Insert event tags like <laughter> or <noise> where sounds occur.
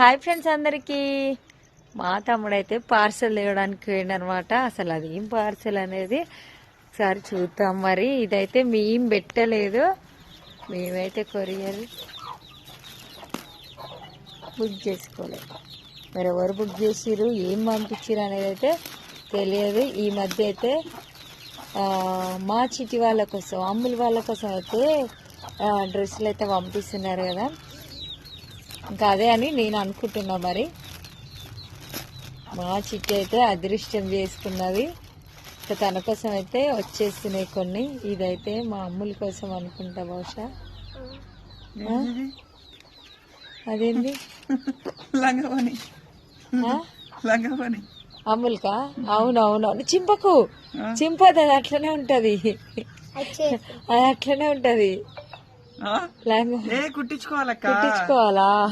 Hi friends అందరికీ. మా తమ్ముడైతే parcel తేవడానికి పోయిండనమాట. అసలు అది ఏం పార్సల్ అనేది ఒకసారి చూద్దాం మరి. ఇదైతే మేం పెట్టలేదు. మేమైతే కొరియర్ బుక్ చేసుకోలేదు. మరి ఎవరు బుక్ చేసిరు ఏం పంపించారు అనేది అయితే తెలియదు. ఈ మధ్య అయితే మా చిటి వాళ్ళ కోసం అమ్ముల వాళ్ళ కోసం అయితే డ్రెస్సులు అయితే పంపిస్తున్నారు కదా. ఇంకా అదే అని నేను అనుకుంటున్నా మరి. మా చిట్టి అయితే అదృష్టం చేసుకున్నది. ఇంకా తన కోసం అయితే వచ్చేస్తున్నాయి కొన్ని. ఇదైతే మా అమ్ముల కోసం అనుకుంటా బహుశా? అదేంది? <laughs> లంగవని? లంగవని. అమ్ములకా? అవునవునవును చింపకు. చింపదు అది అట్లనే ఉంటది. అది అట్లనే ఉంటది. కుట్టించుకోవాలా?